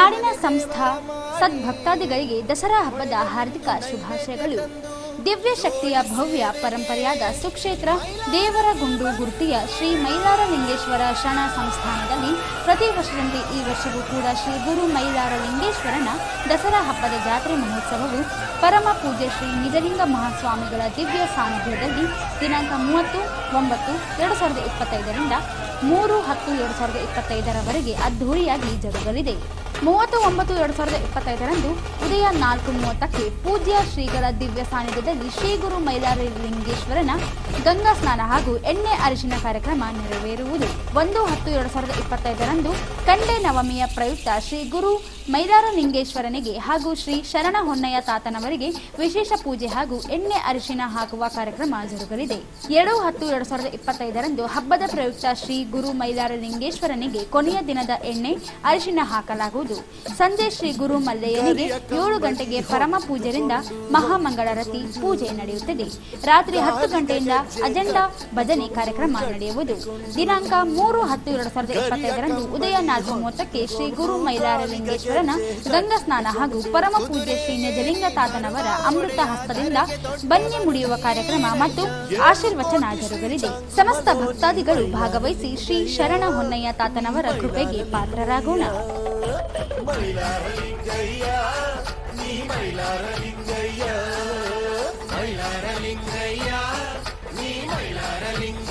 ನಾಡಿನ ಸಂಸ್ಥಾ ಸದ್ಭಕ್ತಾದಿಗಳಿಗೆ ದಸರಾ ಹಬ್ಬದ ಹಾರ್ದಿಕ ಶುಭಾಶಯಗಳು. ದಿವ್ಯ ಶಕ್ತಿಯ ಭವ್ಯ ಪರಂಪರೆಯಾದ ಸುಕ್ಷೇತ್ರ, ದೇವರಗುಂಡು ಗುರ್ತಿಯ ಶ್ರೀ ಮೈಲಾರಲಿಂಗೇಶ್ವರ ಶರಣ ಸಂಸ್ಥಾನದಲ್ಲಿ ಪ್ರತಿ ವರ್ಷದಂತೆ ಈ ವರ್ಷವೂ ಕೂಡ ಶ್ರೀ ಗುರು ಮೈಲಾರಲಿಂಗೇಶ್ವರನ ದಸರಾ ಹಬ್ಬದ ಜಾತ್ರೆ ಮಹೋತ್ಸವವು ಪರಮ ಪೂಜೆ ಶ್ರೀ ನಿಜಲಿಂಗ ಮಹಾಸ್ವಾಮಿಗಳ ದಿವ್ಯ ಸಾನ್ನಿಧ್ಯದಲ್ಲಿ ದಿನಾಂಕ ಮೂವತ್ತು, ಒಂಬತ್ತು, ಎರಡು ಸಾವಿರದ ಇಪ್ಪತ್ತೈದರಿಂದ ಮೂರು, ಹತ್ತು, ಎರಡು ಸಾವಿರದ ಇಪ್ಪತ್ತೈದರವರೆಗೆ ಅದ್ಧೂರಿಯಾಗಿ ಜರುಗಲಿದೆ. ಮೂವತ್ತು ಒಂಬತ್ತು ಎರಡು ಸಾವಿರದ ಇಪ್ಪತ್ತೈದರಂದು ಉದಯ ನಾಲ್ಕು ಮೂವತ್ತಕ್ಕೆ ಪೂಜ್ಯ ಶ್ರೀಗಳ ದಿವ್ಯ ಸಾನ್ನಿಧ್ಯದಲ್ಲಿ ಶ್ರೀಗುರು ಗುರು ಮೈಲಾರಲಿಂಗೇಶ್ವರನ ಗಂಗಾ ಸ್ನಾನ ಹಾಗೂ ಎಣ್ಣೆ ಅರಿಶಿನ ಕಾರ್ಯಕ್ರಮ ನೆರವೇರುವುದು. ಒಂದು ಹತ್ತು ಎರಡು ಸಾವಿರದ ಇಪ್ಪತ್ತೈದರಂದು ಕಂಡೆ ನವಮಿಯ ಪ್ರಯುಕ್ತ ಶ್ರೀ ಗುರು ಮೈಲಾರಲಿಂಗೇಶ್ವರನಿಗೆ ಹಾಗೂ ಶ್ರೀ ಶರಣ ಹೊನ್ನಯ್ಯ ತಾತನವರಿಗೆ ವಿಶೇಷ ಪೂಜೆ ಹಾಗೂ ಎಣ್ಣೆ ಅರಿಶಿನ ಹಾಕುವ ಕಾರ್ಯಕ್ರಮ ಜರುಗಲಿದೆ. ಎರಡು ಹತ್ತು ಎರಡು ಸಾವಿರದ ಇಪ್ಪತ್ತೈದರಂದು ಹಬ್ಬದ ಪ್ರಯುಕ್ತ ಶ್ರೀ ಗುರು ಮೈಲಾರಲಿಂಗೇಶ್ವರನಿಗೆ ಕೊನೆಯ ದಿನದ ಎಣ್ಣೆ, ಅರಿಶಿನ ಹಾಕಲಾಗುವುದು. ಸಂಜೆ ಶ್ರೀ ಗುರು ಮಲ್ಲಯ್ಯನಿಗೆ ಏಳು ಗಂಟೆಗೆ ಪರಮ ಪೂಜೆಯಿಂದ ಮಹಾಮಂಗಳಾರತಿ ಪೂಜೆ ನಡೆಯುತ್ತದೆ. ರಾತ್ರಿ ಹತ್ತು ಗಂಟೆಯಿಂದ ಅಜೆಂಡಾ ಭಜನೆ ಕಾರ್ಯಕ್ರಮ ನಡೆಯುವುದು. ದಿನಾಂಕ ಮೂರು ಹತ್ತು ಎರಡು ಸಾವಿರದ ಇಪ್ಪತ್ತೈದರಂದು ಉದಯ ನಾಲ್ಕು ಮೂವತ್ತಕ್ಕೆ ಶ್ರೀ ಗುರು ಮೈಲಾರಲಿಂಗೇಶ್ವರನ ಗಂಗಾ ಸ್ನಾನ ಹಾಗೂ ಪರಮ ಪೂಜೆ ಶ್ರೀ ನಿಜಲಿಂಗ ತಾತನವರ ಅಮೃತ ಹಸ್ತದಿಂದ ಬನ್ನಿ ಮುಡಿಯುವ ಕಾರ್ಯಕ್ರಮ ಮತ್ತು ಆಶೀರ್ವಚನ ಜರುಗಲಿದೆ. ಸಮಸ್ತ ಭಕ್ತಾದಿಗಳು ಭಾಗವಹಿಸಿ ಶ್ರೀ ಶರಣ ಹೊನ್ನಯ್ಯ ತಾತನವರ ಕೃಪೆಗೆ ಪಾತ್ರರಾಗೋಣ. మైలారలింగయ్య నీ నీ మైలారలింగ